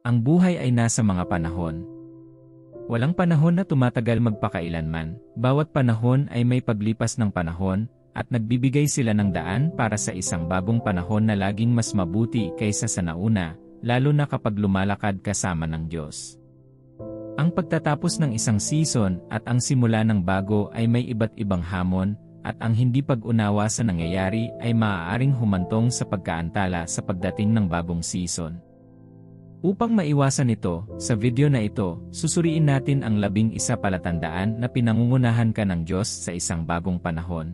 Ang buhay ay nasa mga panahon. Walang panahon na tumatagal magpakailanman, bawat panahon ay may paglipas ng panahon, at nagbibigay sila ng daan para sa isang bagong panahon na laging mas mabuti kaysa sa nauna, lalo na kapag lumalakad kasama ng Diyos. Ang pagtatapos ng isang season at ang simula ng bago ay may iba't ibang hamon, at ang hindi pag-unawa sa nangyayari ay maaaring humantong sa pagkaantala sa pagdating ng bagong season. Upang maiwasan ito, sa video na ito, susuriin natin ang labing isa palatandaan na pinangungunahan ka ng Diyos sa isang bagong panahon.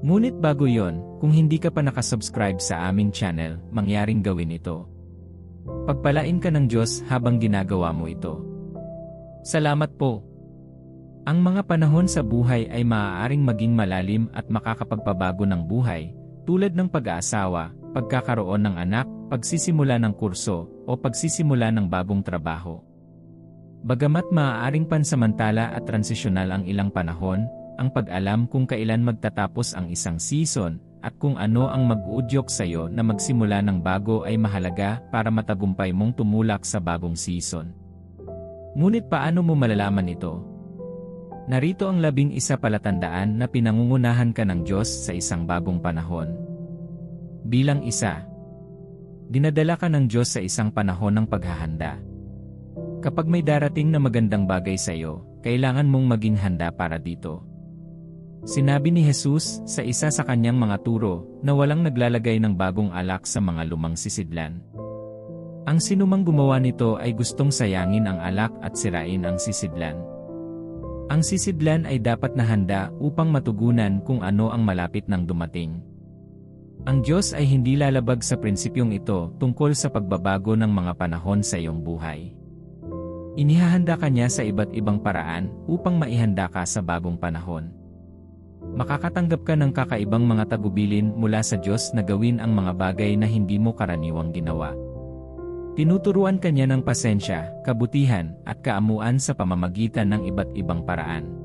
Ngunit bago yon, kung hindi ka pa nakasubscribe sa aming channel, mangyaring gawin ito. Pagpalain ka ng Diyos habang ginagawa mo ito. Salamat po. Ang mga panahon sa buhay ay maaaring maging malalim at makakapagpabago ng buhay, tulad ng pag-aasawa, pagkakaroon ng anak, pagsisimula ng kurso, o pagsisimula ng bagong trabaho. Bagamat maaaring pansamantala at transisyonal ang ilang panahon, ang pag-alam kung kailan magtatapos ang isang season, at kung ano ang mag-uudyok sa iyo na magsimula ng bago ay mahalaga para matagumpay mong tumulak sa bagong season. Ngunit paano mo malalaman ito? Narito ang labing isa palatandaan na pinangungunahan ka ng Diyos sa isang bagong panahon. Bilang isa, dinadala ka ng Diyos sa isang panahon ng paghahanda. Kapag may darating na magandang bagay sa iyo, kailangan mong maging handa para dito. Sinabi ni Jesus sa isa sa kanyang mga turo na walang naglalagay ng bagong alak sa mga lumang sisidlan. Ang sinumang gumawa nito ay gustong sayangin ang alak at sirain ang sisidlan. Ang sisidlan ay dapat na handa upang matugunan kung ano ang malapit ng dumating. Ang Diyos ay hindi lalabag sa prinsipyong ito tungkol sa pagbabago ng mga panahon sa iyong buhay. Inihahanda ka niya sa iba't ibang paraan upang maihanda ka sa bagong panahon. Makakatanggap ka ng kakaibang mga tagubilin mula sa Diyos na gawin ang mga bagay na hindi mo karaniwang ginawa. Tinuturuan kanya ng pasensya, kabutihan, at kaamuan sa pamamagitan ng iba't ibang paraan.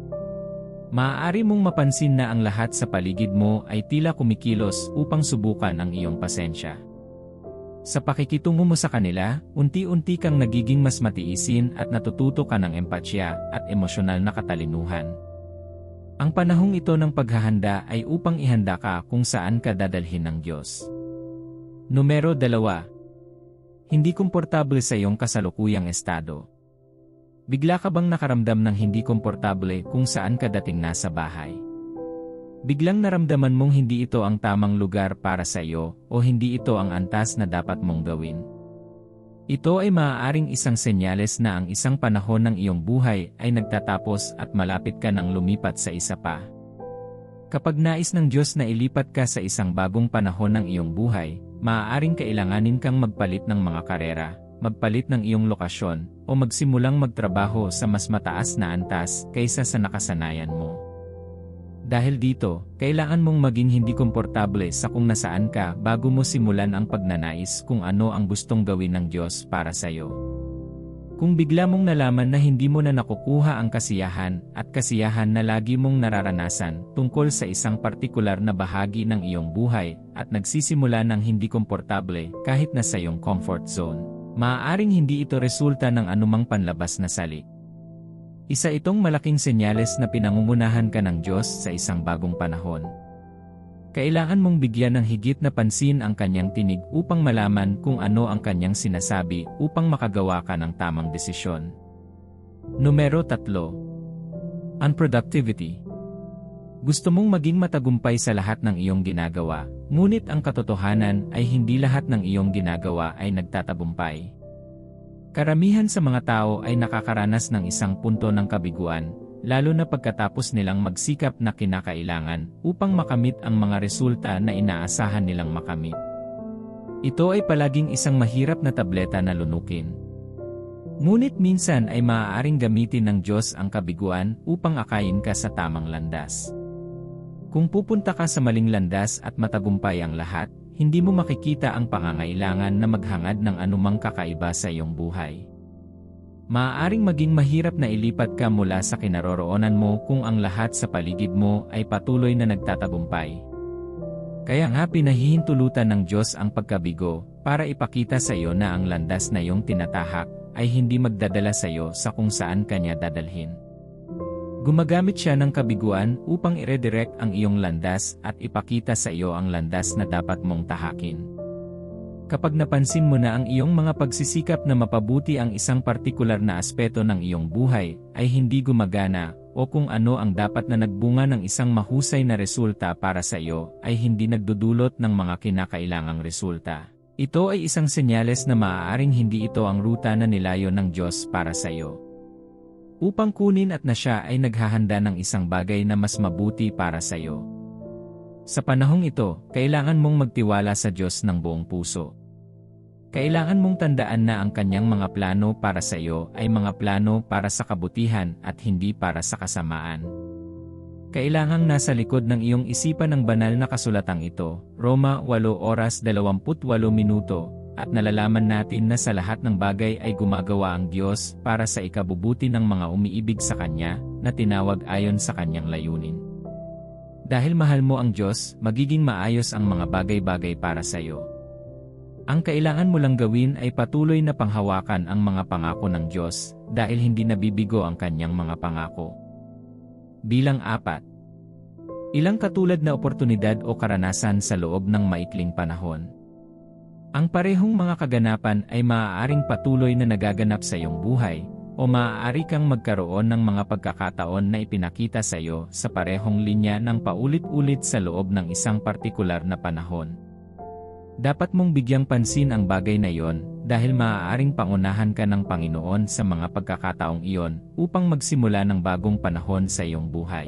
Maaari mong mapansin na ang lahat sa paligid mo ay tila kumikilos upang subukan ang iyong pasensya. Sa pakikitungo mo sa kanila, unti-unti kang nagiging mas matiisin at natututo ka ng empatya at emosyonal na katalinuhan. Ang panahong ito ng paghahanda ay upang ihanda ka kung saan ka dadalhin ng Diyos. Numero 2 hindi komportable sa iyong kasalukuyang estado. Bigla ka bang nakaramdam ng hindi komportable kung saan ka dating nasa bahay? Biglang naramdaman mong hindi ito ang tamang lugar para sa iyo o hindi ito ang antas na dapat mong gawin. Ito ay maaaring isang senyales na ang isang panahon ng iyong buhay ay nagtatapos at malapit ka nang lumipat sa isa pa. Kapag nais ng Diyos na ilipat ka sa isang bagong panahon ng iyong buhay, maaaring kailanganin kang magpalit ng mga karera, magpalit ng iyong lokasyon, o magsimulang magtrabaho sa mas mataas na antas kaysa sa nakasanayan mo. Dahil dito, kailangan mong maging hindi komportable sa kung nasaan ka bago mo simulan ang pagnanais kung ano ang gustong gawin ng Diyos para sa iyo. Kung bigla mong nalaman na hindi mo na nakukuha ang kasiyahan at kasiyahan na lagi mong nararanasan tungkol sa isang partikular na bahagi ng iyong buhay at nagsisimula ng hindi komportable kahit na sa iyong comfort zone, maaaring hindi ito resulta ng anumang panlabas na salik. Isa itong malaking senyales na pinangungunahan ka ng Diyos sa isang bagong panahon. Kailangan mong bigyan ng higit na pansin ang kanyang tinig upang malaman kung ano ang kanyang sinasabi upang makagawa ka ng tamang desisyon. Numero 3. Unproductivity Gusto mong maging matagumpay sa lahat ng iyong ginagawa, ngunit ang katotohanan ay hindi lahat ng iyong ginagawa ay nagtatagumpay. Karamihan sa mga tao ay nakakaranas ng isang punto ng kabiguan, lalo na pagkatapos nilang magsikap na kinakailangan upang makamit ang mga resulta na inaasahan nilang makamit. Ito ay palaging isang mahirap na tableta na lunukin. Ngunit minsan ay maaaring gamitin ng Diyos ang kabiguan upang akayin ka sa tamang landas. Kung pupunta ka sa maling landas at matagumpay ang lahat, hindi mo makikita ang pangangailangan na maghangad ng anumang kakaiba sa iyong buhay. Maaaring maging mahirap na ilipat ka mula sa kinaroroonan mo kung ang lahat sa paligid mo ay patuloy na nagtatagumpay. Kaya nga pinahihintulutan ng Diyos ang pagkabigo, para ipakita sa iyo na ang landas na iyong tinatahak, ay hindi magdadala sa iyo sa kung saan kanya dadalhin. Gumagamit siya ng kabiguan upang i-redirect ang iyong landas at ipakita sa iyo ang landas na dapat mong tahakin. Kapag napansin mo na ang iyong mga pagsisikap na mapabuti ang isang partikular na aspeto ng iyong buhay ay hindi gumagana o kung ano ang dapat na nagbunga ng isang mahusay na resulta para sa iyo ay hindi nagdudulot ng mga kinakailangang resulta. Ito ay isang senyales na maaaring hindi ito ang ruta na nilayo ng Diyos para sa iyo. Upang kunin at na siya ay naghahanda ng isang bagay na mas mabuti para sa iyo. Sa panahong ito, kailangan mong magtiwala sa Diyos ng buong puso. Kailangan mong tandaan na ang kanyang mga plano para sa iyo ay mga plano para sa kabutihan at hindi para sa kasamaan. Kailangang nasa likod ng iyong isipan ng banal na kasulatang ito, Roma 8 oras 28 minuto, at nalalaman natin na sa lahat ng bagay ay gumagawa ang Diyos para sa ikabubuti ng mga umiibig sa Kanya, na tinawag ayon sa Kanyang layunin. Dahil mahal mo ang Diyos, magiging maayos ang mga bagay-bagay para sa iyo. Ang kailangan mo lang gawin ay patuloy na panghawakan ang mga pangako ng Diyos dahil hindi nabibigo ang kanyang mga pangako. Bilang apat. Ilang katulad na oportunidad o karanasan sa loob ng maikling panahon. Ang parehong mga kaganapan ay maaaring patuloy na nagaganap sa iyong buhay, o maaari kang magkaroon ng mga pagkakataon na ipinakita sa iyo sa parehong linya ng paulit-ulit sa loob ng isang partikular na panahon. Dapat mong bigyang pansin ang bagay na iyon dahil maaaring pangunahan ka ng Panginoon sa mga pagkakataong iyon upang magsimula ng bagong panahon sa iyong buhay.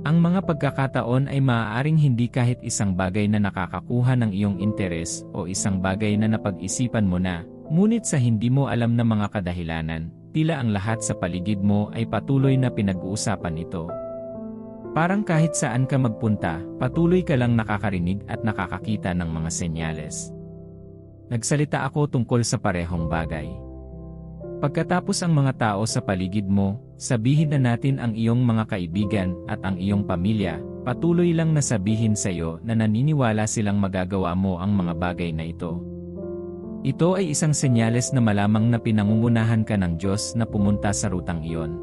Ang mga pagkakataon ay maaaring hindi kahit isang bagay na nakakakuha ng iyong interes o isang bagay na napag-isipan mo na, ngunit sa hindi mo alam na mga kadahilanan, tila ang lahat sa paligid mo ay patuloy na pinag-uusapan ito. Parang kahit saan ka magpunta, patuloy ka lang nakakarinig at nakakakita ng mga senyales. Nagsalita ako tungkol sa parehong bagay. Pagkatapos ang mga tao sa paligid mo, sabihin na natin ang iyong mga kaibigan at ang iyong pamilya, patuloy lang na sabihin sa iyo na naniniwala silang magagawa mo ang mga bagay na ito. Ito ay isang senyales na malamang na pinangungunahan ka ng Diyos na pumunta sa rutang iyon.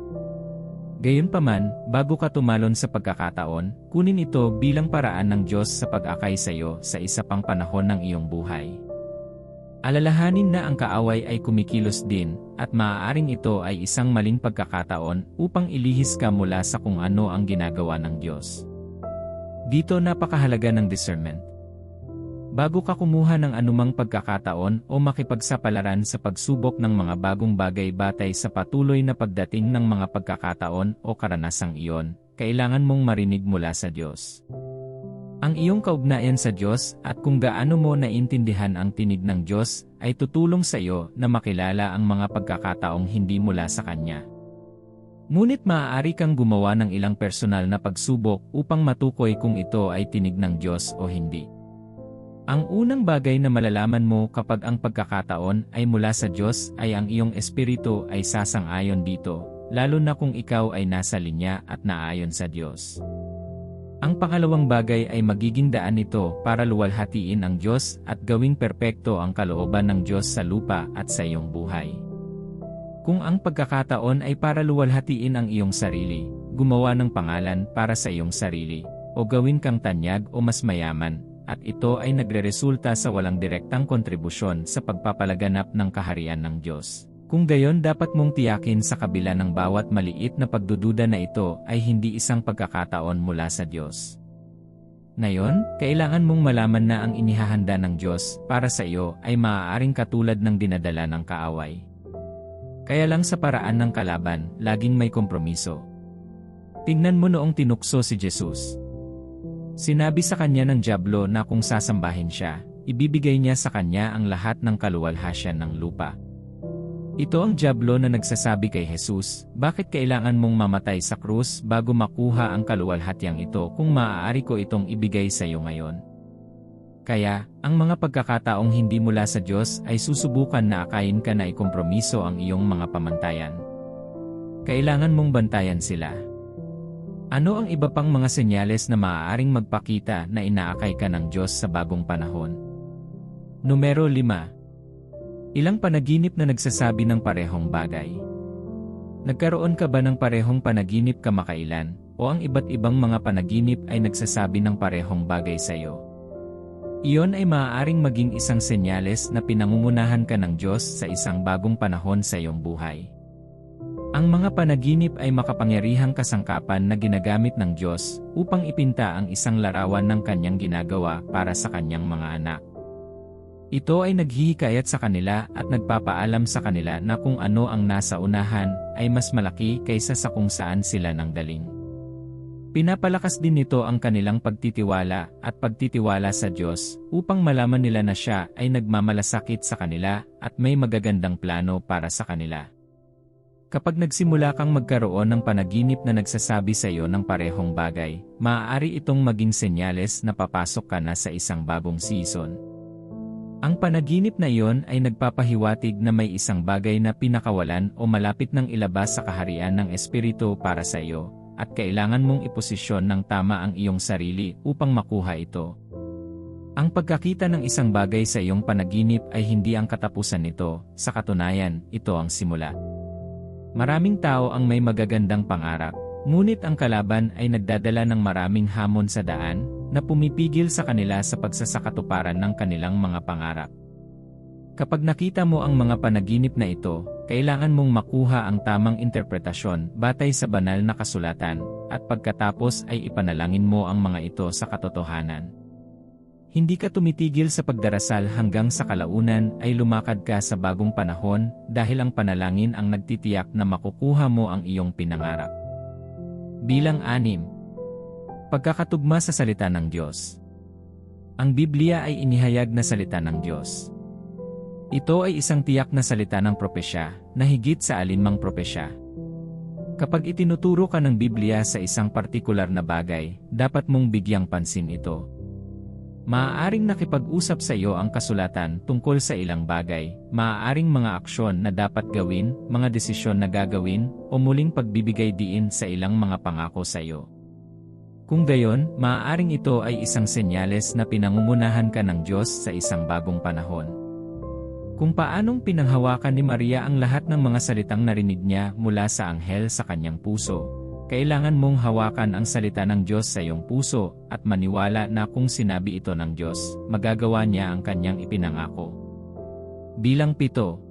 Gayunpaman, bago ka tumalon sa pagkakataon, kunin ito bilang paraan ng Diyos sa pag-akay sa iyo sa isa pang panahon ng iyong buhay. Alalahanin na ang kaaway ay kumikilos din, at maaaring ito ay isang maling pagkakataon upang ilihis ka mula sa kung ano ang ginagawa ng Diyos. Dito napakahalaga ng discernment. Bago ka kumuha ng anumang pagkakataon o makipagsapalaran sa pagsubok ng mga bagong bagay batay sa patuloy na pagdating ng mga pagkakataon o karanasang iyon, kailangan mong marinig mula sa Diyos. Ang iyong kaugnayan sa Diyos at kung gaano mo naintindihan ang tinig ng Diyos ay tutulong sa iyo na makilala ang mga pagkakataong hindi mula sa Kanya. Ngunit maaari kang gumawa ng ilang personal na pagsubok upang matukoy kung ito ay tinig ng Diyos o hindi. Ang unang bagay na malalaman mo kapag ang pagkakataon ay mula sa Diyos ay ang iyong espiritu ay sasang-ayon dito, lalo na kung ikaw ay nasa linya at naayon sa Diyos. Ang pangalawang bagay ay magiging daan nito para luwalhatiin ang Diyos at gawing perpekto ang kalooban ng Diyos sa lupa at sa iyong buhay. Kung ang pagkakataon ay para luwalhatiin ang iyong sarili, gumawa ng pangalan para sa iyong sarili, o gawin kang tanyag o mas mayaman, at ito ay nagreresulta sa walang direktang kontribusyon sa pagpapalaganap ng kaharian ng Diyos. Kung gayon dapat mong tiyakin sa kabila ng bawat maliit na pagdududa na ito ay hindi isang pagkakataon mula sa Diyos. Ngayon, kailangan mong malaman na ang inihahanda ng Diyos para sa iyo ay maaaring katulad ng dinadala ng kaaway. Kaya lang sa paraan ng kalaban, laging may kompromiso. Tingnan mo noong tinukso si Jesus. Sinabi sa kanya ng Diablo na kung sasambahin siya, ibibigay niya sa kanya ang lahat ng kaluwalhasyan ng lupa. Ito ang Diablo na nagsasabi kay Jesus, bakit kailangan mong mamatay sa krus bago makuha ang kaluwalhatyang ito kung maaari ko itong ibigay sa iyo ngayon? Kaya, ang mga pagkakataong hindi mula sa Diyos ay susubukan na akayin ka na ikompromiso ang iyong mga pamantayan. Kailangan mong bantayan sila. Ano ang iba pang mga senyales na maaaring magpakita na inaakay ka ng Diyos sa bagong panahon? Numero 5. Ilang panaginip na nagsasabi ng parehong bagay? Nagkaroon ka ba ng parehong panaginip kamakailan, o ang iba't ibang mga panaginip ay nagsasabi ng parehong bagay sa iyo? Iyon ay maaaring maging isang senyales na pinangungunahan ka ng Diyos sa isang bagong panahon sa iyong buhay. Ang mga panaginip ay makapangyarihang kasangkapan na ginagamit ng Diyos upang ipinta ang isang larawan ng kanyang ginagawa para sa kanyang mga anak. Ito ay naghihikayat sa kanila at nagpapaalam sa kanila na kung ano ang nasa unahan ay mas malaki kaysa sa kung saan sila nang daling. Pinapalakas din nito ang kanilang pagtitiwala at pagtitiwala sa Diyos upang malaman nila na siya ay nagmamalasakit sa kanila at may magagandang plano para sa kanila. Kapag nagsimula kang magkaroon ng panaginip na nagsasabi sa iyo ng parehong bagay, maaari itong maging senyales na papasok ka na sa isang bagong season. Ang panaginip na iyon ay nagpapahiwatig na may isang bagay na pinakawalan o malapit ng ilabas sa kaharian ng Espiritu para sa iyo, at kailangan mong iposisyon ng tama ang iyong sarili upang makuha ito. Ang pagkakita ng isang bagay sa iyong panaginip ay hindi ang katapusan nito, sa katunayan, ito ang simula. Maraming tao ang may magagandang pangarap, ngunit ang kalaban ay nagdadala ng maraming hamon sa daan, na pumipigil sa kanila sa pagsasakatuparan ng kanilang mga pangarap. Kapag nakita mo ang mga panaginip na ito, kailangan mong makuha ang tamang interpretasyon batay sa banal na kasulatan, at pagkatapos ay ipanalangin mo ang mga ito sa katotohanan. Hindi ka tumitigil sa pagdarasal hanggang sa kalaunan ay lumakad ka sa bagong panahon dahil ang panalangin ang nagtitiyak na makukuha mo ang iyong pinangarap. Bilang anim, Pagkakatugma sa salita ng Diyos. Ang Biblia ay inihayag na salita ng Diyos. Ito ay isang tiyak na salita ng propesya na higit sa alinmang propesya. Kapag itinuturo ka ng Biblia sa isang partikular na bagay, dapat mong bigyang pansin ito. Maaaring nakipag-usap sa iyo ang kasulatan tungkol sa ilang bagay, maaaring mga aksyon na dapat gawin, mga desisyon na gagawin, o muling pagbibigay diin sa ilang mga pangako sa iyo. Kung gayon, maaaring ito ay isang senyales na pinangungunahan ka ng Diyos sa isang bagong panahon. Kung paanong pinanghawakan ni Maria ang lahat ng mga salitang narinig niya mula sa anghel sa kanyang puso, kailangan mong hawakan ang salita ng Diyos sa iyong puso at maniwala na kung sinabi ito ng Diyos, magagawa niya ang kanyang ipinangako. Bilang pito,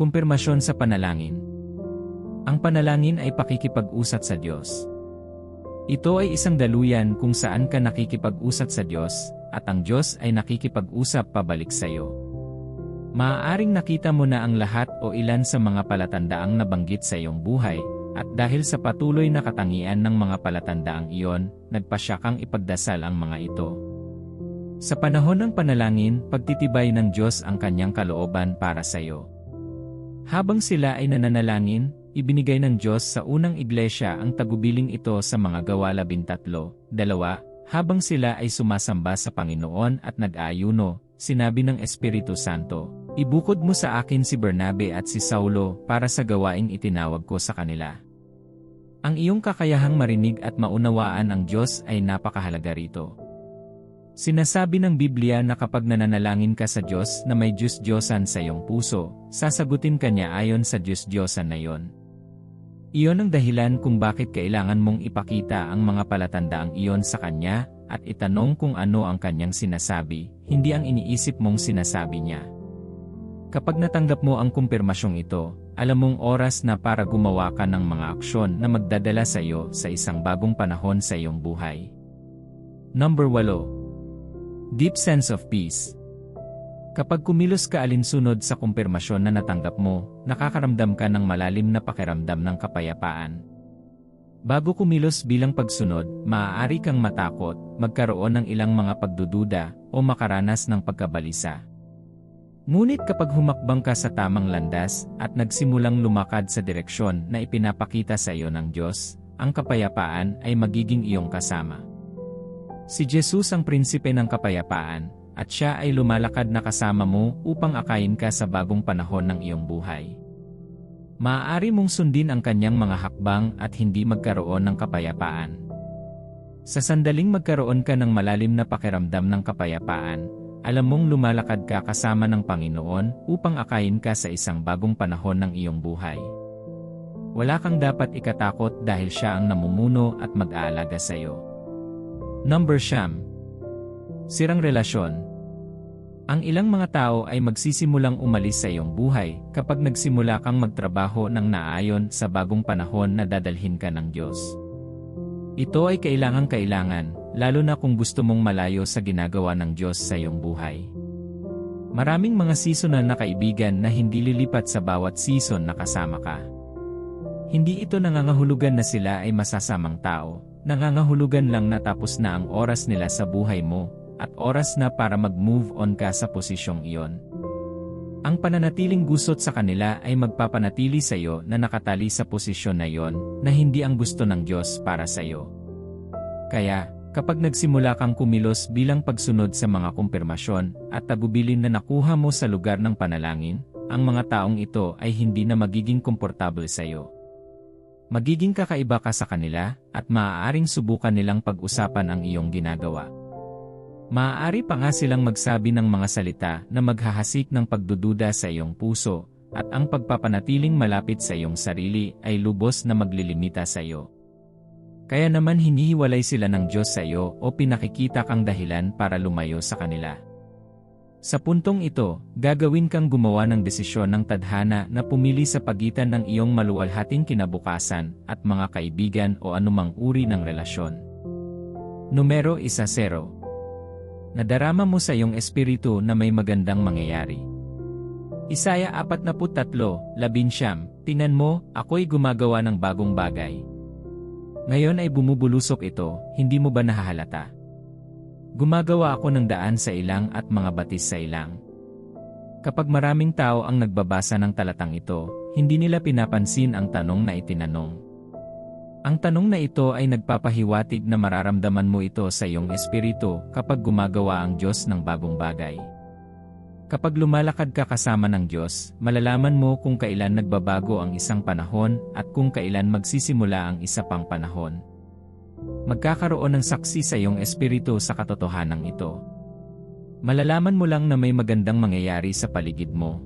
Kumpirmasyon sa panalangin. Ang panalangin ay pakikipag-usat sa Diyos. Ito ay isang daluyan kung saan ka nakikipag-usat sa Diyos, at ang Diyos ay nakikipag-usap pabalik sa iyo. Maaaring nakita mo na ang lahat o ilan sa mga palatandaang nabanggit sa iyong buhay, at dahil sa patuloy na katangian ng mga palatandaang iyon, nagpasya kang ipagdasal ang mga ito. Sa panahon ng panalangin, pagtitibay ng Diyos ang kanyang kalooban para sa iyo. Habang sila ay nananalangin, ibinigay ng Diyos sa unang iglesia ang tagubiling ito sa mga gawa labintatlo, dalawa, habang sila ay sumasamba sa Panginoon at nag-ayuno, sinabi ng Espiritu Santo, Ibukod mo sa akin si Bernabe at si Saulo para sa gawaing itinawag ko sa kanila. Ang iyong kakayahang marinig at maunawaan ang Diyos ay napakahalaga rito. Sinasabi ng Biblia na kapag nananalangin ka sa Diyos na may Diyos-Diyosan sa iyong puso, sasagutin ka niya ayon sa Diyos-Diyosan na iyon. Iyon ang dahilan kung bakit kailangan mong ipakita ang mga palatandaang iyon sa Kanya at itanong kung ano ang Kanyang sinasabi, hindi ang iniisip mong sinasabi niya. Kapag natanggap mo ang kumpirmasyong ito, alam mong oras na para gumawa ka ng mga aksyon na magdadala sa iyo sa isang bagong panahon sa iyong buhay. Number 8. Deep sense of peace. Kapag kumilos ka alinsunod sa kumpirmasyon na natanggap mo, nakakaramdam ka ng malalim na pakiramdam ng kapayapaan. Bago kumilos bilang pagsunod, maaari kang matakot, magkaroon ng ilang mga pagdududa, o makaranas ng pagkabalisa. Ngunit kapag humakbang ka sa tamang landas at nagsimulang lumakad sa direksyon na ipinapakita sa iyo ng Diyos, ang kapayapaan ay magiging iyong kasama. Si Jesus ang prinsipe ng kapayapaan, at siya ay lumalakad na kasama mo upang akayin ka sa bagong panahon ng iyong buhay. Maaari mong sundin ang kanyang mga hakbang at hindi magkaroon ng kapayapaan. Sa sandaling magkaroon ka ng malalim na pakiramdam ng kapayapaan, alam mong lumalakad ka kasama ng Panginoon upang akayin ka sa isang bagong panahon ng iyong buhay. Wala kang dapat ikatakot dahil siya ang namumuno at mag-aalaga sa iyo. Number Siyam Sirang relasyon ang ilang mga tao ay magsisimulang umalis sa iyong buhay kapag nagsimula kang magtrabaho ng naayon sa bagong panahon na dadalhin ka ng Diyos. Ito ay kailangang-kailangan, lalo na kung gusto mong malayo sa ginagawa ng Diyos sa iyong buhay. Maraming mga seasonal na kaibigan na hindi lilipat sa bawat season na kasama ka. Hindi ito nangangahulugan na sila ay masasamang tao, nangangahulugan lang na tapos na ang oras nila sa buhay mo, at oras na para mag-move on ka sa posisyong iyon. Ang pananatiling gusot sa kanila ay magpapanatili sa iyo na nakatali sa posisyon na iyon na hindi ang gusto ng Diyos para sa iyo. Kaya, kapag nagsimula kang kumilos bilang pagsunod sa mga kumpirmasyon at tagubilin na nakuha mo sa lugar ng panalangin, ang mga taong ito ay hindi na magiging komportable sa iyo. Magiging kakaiba ka sa kanila at maaaring subukan nilang pag-usapan ang iyong ginagawa. Maaari pa nga silang magsabi ng mga salita na maghahasik ng pagdududa sa iyong puso, at ang pagpapanatiling malapit sa iyong sarili ay lubos na maglilimita sa iyo. Kaya naman hinihiwalay sila ng Diyos sa iyo o pinakikita kang dahilan para lumayo sa kanila. Sa puntong ito, gagawin kang gumawa ng desisyon ng tadhana na pumili sa pagitan ng iyong maluwalhating kinabukasan at mga kaibigan o anumang uri ng relasyon. Numero 1-0 Nadarama mo sa iyong espiritu na may magandang mangyayari. Isaya 43, 11, Tinan mo, ako'y gumagawa ng bagong bagay. Ngayon ay bumubulusok ito, hindi mo ba nahahalata? Gumagawa ako ng daan sa ilang at mga batis sa ilang. Kapag maraming tao ang nagbabasa ng talatang ito, hindi nila pinapansin ang tanong na itinanong. Ang tanong na ito ay nagpapahiwatig na mararamdaman mo ito sa iyong espiritu kapag gumagawa ang Diyos ng bagong bagay. Kapag lumalakad ka kasama ng Diyos, malalaman mo kung kailan nagbabago ang isang panahon at kung kailan magsisimula ang isa pang panahon. Magkakaroon ng saksi sa iyong espiritu sa katotohanan ito. Malalaman mo lang na may magandang mangyayari sa paligid mo.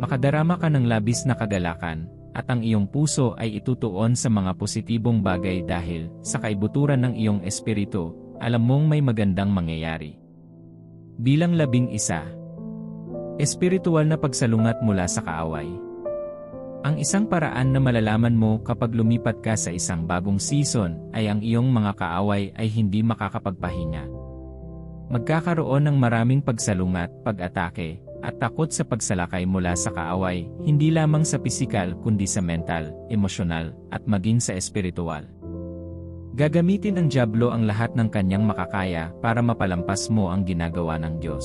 Makadarama ka ng labis na kagalakan, at ang iyong puso ay itutuon sa mga positibong bagay dahil, sa kaibuturan ng iyong espiritu, alam mong may magandang mangyayari. Bilang labing isa, espiritual na pagsalungat mula sa kaaway. Ang isang paraan na malalaman mo kapag lumipat ka sa isang bagong season ay ang iyong mga kaaway ay hindi makakapagpahinga. Magkakaroon ng maraming pagsalungat, pag-atake, at takot sa pagsalakay mula sa kaaway, hindi lamang sa pisikal kundi sa mental, emosyonal, at maging sa espiritual. Gagamitin ng Diablo ang lahat ng kanyang makakaya para mapalampas mo ang ginagawa ng Diyos.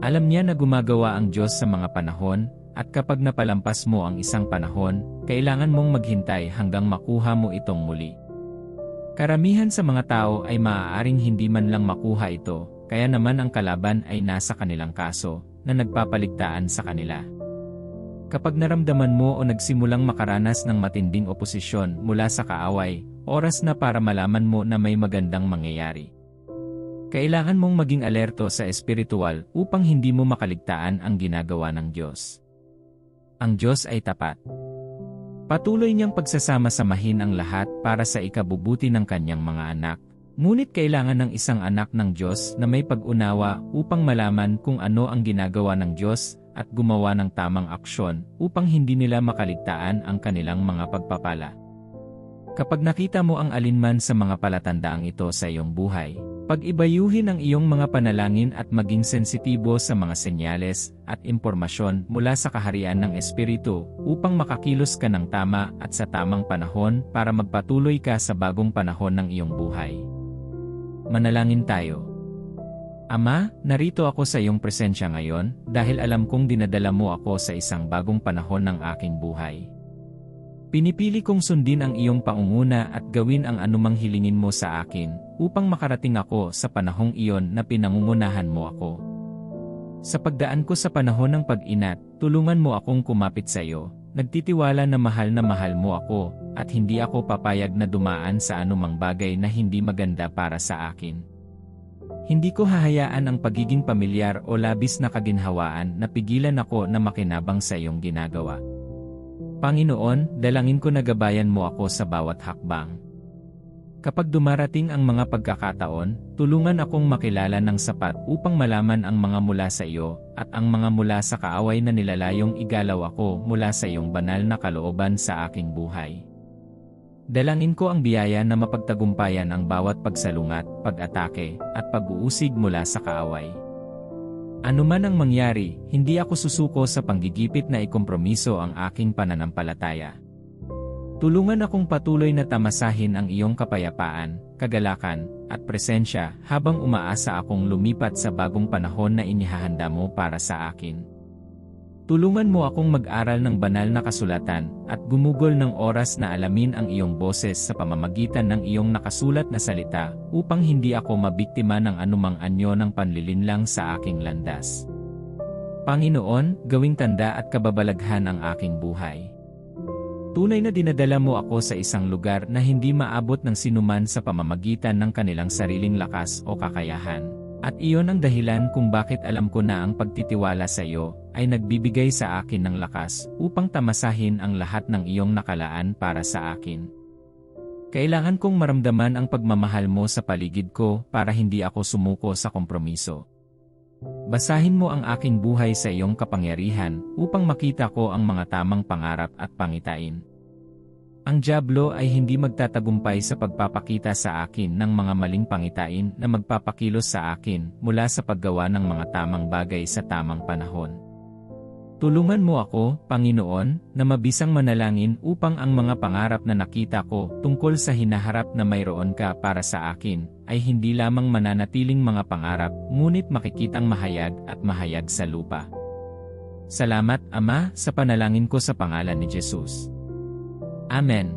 Alam niya na gumagawa ang Diyos sa mga panahon, at kapag napalampas mo ang isang panahon, kailangan mong maghintay hanggang makuha mo itong muli. Karamihan sa mga tao ay maaaring hindi man lang makuha ito, kaya naman ang kalaban ay nasa kanilang kaso, na nagpapaligtaan sa kanila. Kapag naramdaman mo o nagsimulang makaranas ng matinding oposisyon mula sa kaaway, oras na para malaman mo na may magandang mangyayari. Kailangan mong maging alerto sa espiritual upang hindi mo makaligtaan ang ginagawa ng Diyos. Ang Diyos ay tapat. Patuloy niyang pagsasama-samahin ang lahat para sa ikabubuti ng kanyang mga anak, Ngunit kailangan ng isang anak ng Diyos na may pag-unawa upang malaman kung ano ang ginagawa ng Diyos at gumawa ng tamang aksyon upang hindi nila makaligtaan ang kanilang mga pagpapala. Kapag nakita mo ang alinman sa mga palatandaang ito sa iyong buhay, pag-ibayuhin ang iyong mga panalangin at maging sensitibo sa mga senyales at impormasyon mula sa kaharian ng Espiritu upang makakilos ka ng tama at sa tamang panahon para magpatuloy ka sa bagong panahon ng iyong buhay. Manalangin tayo. Ama, narito ako sa iyong presensya ngayon dahil alam kong dinadala mo ako sa isang bagong panahon ng aking buhay. Pinipili kong sundin ang iyong pangunguna at gawin ang anumang hilingin mo sa akin upang makarating ako sa panahong iyon na pinangungunahan mo ako. Sa pagdaan ko sa panahon ng pag-inat, tulungan mo akong kumapit sa iyo, nagtitiwala na mahal na mahal mo ako, at hindi ako papayag na dumaan sa anumang bagay na hindi maganda para sa akin. Hindi ko hahayaan ang pagiging pamilyar o labis na kaginhawaan na pigilan ako na makinabang sa iyong ginagawa. Panginoon, dalangin ko na gabayan mo ako sa bawat hakbang. Kapag dumarating ang mga pagkakataon, tulungan akong makilala ng sapat upang malaman ang mga mula sa iyo, at ang mga mula sa kaaway na nilalayong igalaw ako mula sa iyong banal na kalooban sa aking buhay. Dalangin ko ang biyaya na mapagtagumpayan ang bawat pagsalungat, pag-atake, at pag-uusig mula sa kaaway. Ano man ang mangyari, hindi ako susuko sa panggigipit na ikompromiso ang aking pananampalataya. Tulungan akong patuloy na tamasahin ang iyong kapayapaan, kagalakan, at presensya habang umaasa akong lumipat sa bagong panahon na inihahanda mo para sa akin. Tulungan mo akong mag-aral ng banal na kasulatan at gumugol ng oras na alamin ang iyong boses sa pamamagitan ng iyong nakasulat na salita upang hindi ako mabiktima ng anumang anyo ng panlilinlang sa aking landas. Panginoon, gawing tanda at kababalaghan ang aking buhay. Tunay na dinadala mo ako sa isang lugar na hindi maabot ng sinuman sa pamamagitan ng kanilang sariling lakas o kakayahan. At iyon ang dahilan kung bakit alam ko na ang pagtitiwala sa iyo ay nagbibigay sa akin ng lakas upang tamasahin ang lahat ng iyong nakalaan para sa akin. Kailangan kong maramdaman ang pagmamahal mo sa paligid ko para hindi ako sumuko sa kompromiso. Basahin mo ang aking buhay sa iyong kapangyarihan upang makita ko ang mga tamang pangarap at pangitain. Ang Diablo ay hindi magtatagumpay sa pagpapakita sa akin ng mga maling pangitain na magpapakilos sa akin mula sa paggawa ng mga tamang bagay sa tamang panahon. Tulungan mo ako, Panginoon, na mabisang manalangin upang ang mga pangarap na nakita ko tungkol sa hinaharap na mayroon ka para sa akin ay hindi lamang mananatiling mga pangarap ngunit makikitang mahayag at mahayag sa lupa. Salamat, Ama, sa panalangin ko sa pangalan ni Jesus. Amen.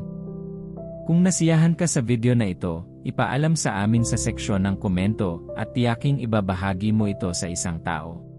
Kung nasiyahan ka sa video na ito, ipaalam sa amin sa seksyon ng komento at tiyaking ibabahagi mo ito sa isang tao.